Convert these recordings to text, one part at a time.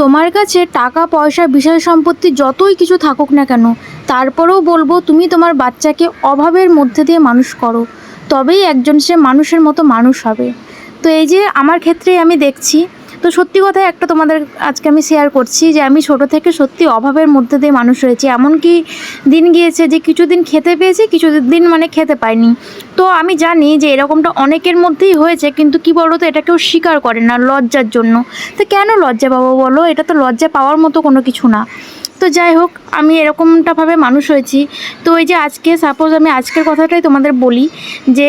তোমার কাছে টাকা, পয়সা, বিষয় সম্পত্তি যতই কিছু থাকুক না কেন, তারপরেও বলব তুমি তোমার বাচ্চাকে অভাবের মধ্যে দিয়ে মানুষ করো। তবেই একজন সে মানুষের মতো মানুষ হবে। তো এই যে আমার ক্ষেত্রেই আমি দেখছি তো সত্যি কথা একটা তোমাদের আজকে আমি শেয়ার করছি যে আমি ছোট থেকে সত্যি অভাবের মধ্যে দিয়ে মানুষ হয়েছি এমনকি দিন গিয়েছে যে কিছুদিন খেতে পেয়েছি কিছু দিন মানে খেতে পাইনি। তো আমি জানি যে এরকমটা অনেকের মধ্যেই হয়েছে, কিন্তু কি বলো তো এটা কেউ স্বীকার করে না লজ্জার জন্য। তো কেন লজ্জা পাবো বলো? এটা তো লজ্জা পাওয়ার মতো কোনো কিছু না। তো যাই হোক, আমি এরকমটাভাবে মানুষ হয়েছি। তো এই যে আজকে সাপোজ আমি আজকের কথাটাই তোমাদের বলি যে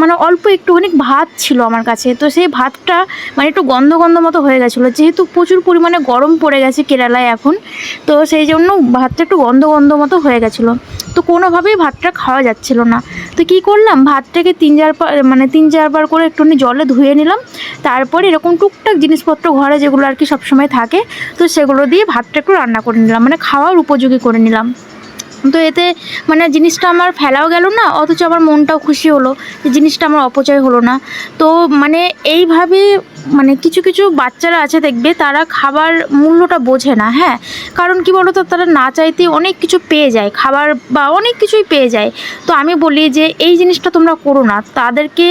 মানে অল্প একটুখানি ভাত ছিল আমার কাছে। তো সেই ভাতটা মানে একটু গন্ধ গন্ধ মতো হয়ে গেছিল। যেহেতু প্রচুর পরিমাণে গরম পড়ে গেছে কেরালায় এখন, তো সেই জন্য ভাতটা একটু গন্ধ গন্ধ মতো হয়ে গেছিল। তো কোনোভাবেই ভাতটা খাওয়া যাচ্ছিল না। তো কী করলাম? ভাতটাকে তিন চারবার মানে তিন চারবার করে একটুখানি জলে ধুয়ে নিলাম। তারপরে এরকম টুকটাক জিনিসপত্র ঘরে যেগুলো আর কি সবসময় থাকে, তো সেগুলো দিয়ে ভাতটা একটু রান্না করে নিলাম। মানে খাওয়ার উপযোগী করে নিলাম। তো এতে মানে জিনিসটা আমার ফেলাও গেল না, অথচ আমার মনটাও খুশি হলো। যে জিনিসটা আমার অপচয় হলো না। তো মানে এইভাবে মানে কিছু কিছু বাচ্চারা আছে দেখবে, তারা খাবার মূল্যটা বোঝে না হ্যাঁ? কারণ কি বলতো, তারা না চাইতে অনেক কিছু পেয়ে যায়, খাবার বা অনেক কিছুই পেয়ে যায়। তো আমি বলি যে, এই জিনিসটা তোমরা করো না। তাদেরকে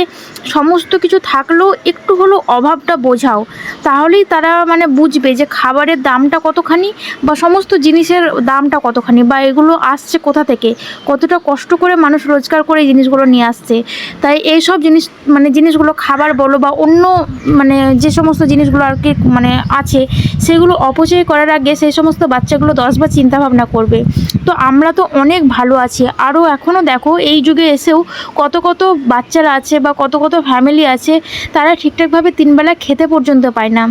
সমস্ত কিছু থাকলেও একটু হলেও অভাবটা বোঝাও। তাহলেই তারা মানে বুঝবে যে খাবারের দামটা কতখানি বা সমস্ত জিনিসের দামটা কতখানি বা এগুলো আসছে কোথা থেকে? কতটা কষ্ট করে মানুষ রোজগার করে এই জিনিসগুলো নিয়ে আসছে? তাই এই সব জিনিস মানে জিনিসগুলো খাবার বলো বা অন্য মানে যে সমস্ত জিনিসগুলো আর কি মানে আছে, সেগুলো অপচয় করার আগে সেই সমস্ত বাচ্চাগুলো দশবার চিন্তা ভাবনা করবে। তো আমরা তো অনেক ভালো আছি। আরও এখনও দেখো এই যুগে এসেও কত কত বাচ্চারা আছে বা কত কত ফ্যামিলি আছে, তারা ঠিকঠাকভাবে তিনবেলা খেতে পর্যন্ত পায় না।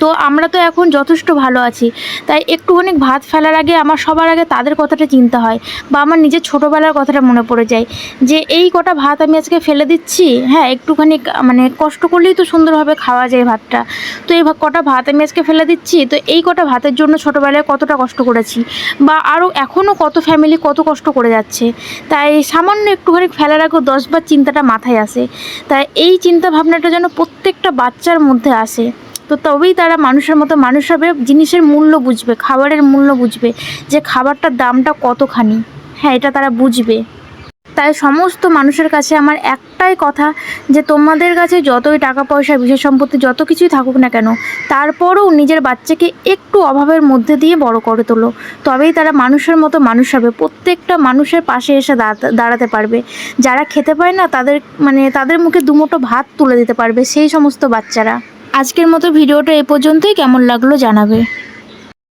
তো আমরা তো এখন যথেষ্ট ভালো আছি। তাই একটুখানি ভাত ফেলার আগে আমার সবার আগে তাদের কথাটা চিন্তা হয় বা আমার নিজের ছোটোবেলার কথাটা মনে পড়ে যায় যে এই কটা ভাত আমি আজকে ফেলে দিচ্ছি হ্যাঁ একটুখানি মানে কষ্ট করলেই তো সুন্দরভাবে খাওয়া যায় ভাতটা। তো এই কটা ভাত আমি আজকে ফেলে দিচ্ছি, তো এই কটা ভাতের জন্য ছোটোবেলায় কতটা কষ্ট করেছি বা আরও এখনও কত ফ্যামিলি কত কষ্ট করে যাচ্ছে। তাই সামান্য একটুখানি ফেলার আগেও দশবার চিন্তাটা মাথায় আসে। তাই এই চিন্তা ভাবনাটা যেন প্রত্যেকটা বাচ্চার মধ্যে আসে। তো তবেই তারা মানুষের মতো মানুষ হবে, জিনিসের মূল্য বুঝবে, খাবারের মূল্য বুঝবে, যে খাবারটার দামটা কতখানি। হ্যাঁ এটা তারা বুঝবে। তাই সমস্ত মানুষের কাছে আমার একটাই কথা, যে তোমাদের কাছে যতই টাকা পয়সা বিশেষ সম্পত্তি যত কিছুই থাকুক না কেন, তারপরেও নিজের বাচ্চাকে একটু অভাবের মধ্যে দিয়ে বড় করে তোলো। তবেই তারা মানুষের মতো মানুষ হবে, প্রত্যেকটা মানুষের পাশে এসে দাঁড়াতে- পারবে। যারা খেতে পায় না, তাদের মানে তাদের মুখে দুমুঠো ভাত তুলে দিতে পারবে, সেই সমস্ত বাচ্চারা। আজকের মতো ভিডিওটা এ পর্যন্তই। কেমন লাগল জানাবে।